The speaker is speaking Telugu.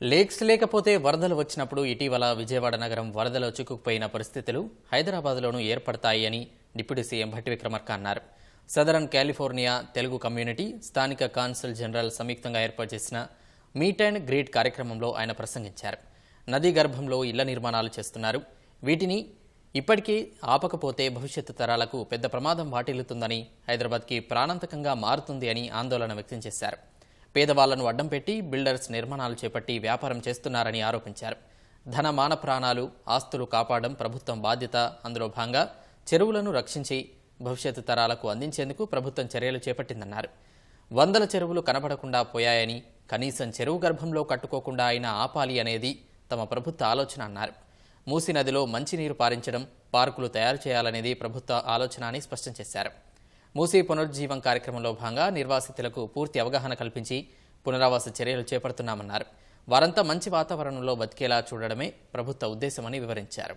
లేక్స్ లేకపోతే వరదలు వచ్చినప్పుడు ఇటీవల విజయవాడ నగరం వరదలో చిక్కుకుపోయిన పరిస్థితులు హైదరాబాద్లోనూ ఏర్పడతాయి అని డిప్యూటీ సీఎం భట్టి విక్రమార్క అన్నారు. సదరన్ కాలిఫోర్నియా తెలుగు కమ్యూనిటీ స్థానిక కాన్సుల్ జనరల్ సంయుక్తంగా ఏర్పాటు చేసిన మీట్ అండ్ గ్రీట్ కార్యక్రమంలో ఆయన ప్రసంగించారు. నదీ గర్భంలో ఇళ్ళ నిర్మాణాలు చేస్తున్నారు. వీటిని ఇప్పటికీ ఆపకపోతే భవిష్యత్తు తరాలకు పెద్ద ప్రమాదం వాటిల్లుతుందని హైదరాబాద్కి ప్రాణాంతకంగా మారుతుంది అని ఆందోళన వ్యక్తం చేశారు. పేదవాళ్ళను అడ్డం పెట్టి బిల్డర్స్ నిర్మాణాలు చేపట్టి వ్యాపారం చేస్తున్నారని ఆరోపించారు. ధన మాన ప్రాణాలు ఆస్తులు కాపాడడం ప్రభుత్వం బాధ్యత. అందులో భాగంగా చెరువులను రక్షించి భవిష్యత్తు తరాలకు అందించేందుకు ప్రభుత్వం చర్యలు చేపట్టిందన్నారు. వందల చెరువులు కనబడకుండా పోయాయని కనీసం చెరువు గర్భంలో కట్టుకోకుండా అయినా ఆపాలి అనేది తమ ప్రభుత్వ ఆలోచన అన్నారు. మూసీ నదిలో మంచినీరు పారించడం పార్కులు తయారు చేయాలనేది ప్రభుత్వ ఆలోచన అని స్పష్టం చేశారు. మూసీ పునరుజ్జీవం కార్యక్రమంలో భాగంగా నిర్వాసితులకు పూర్తి అవగాహన కల్పించి పునరావాస చర్యలు చేపడుతున్నామన్నారు. వారంతా మంచి వాతావరణంలో బతికేలా చూడడమే ప్రభుత్వ ఉద్దేశమని వివరించారు.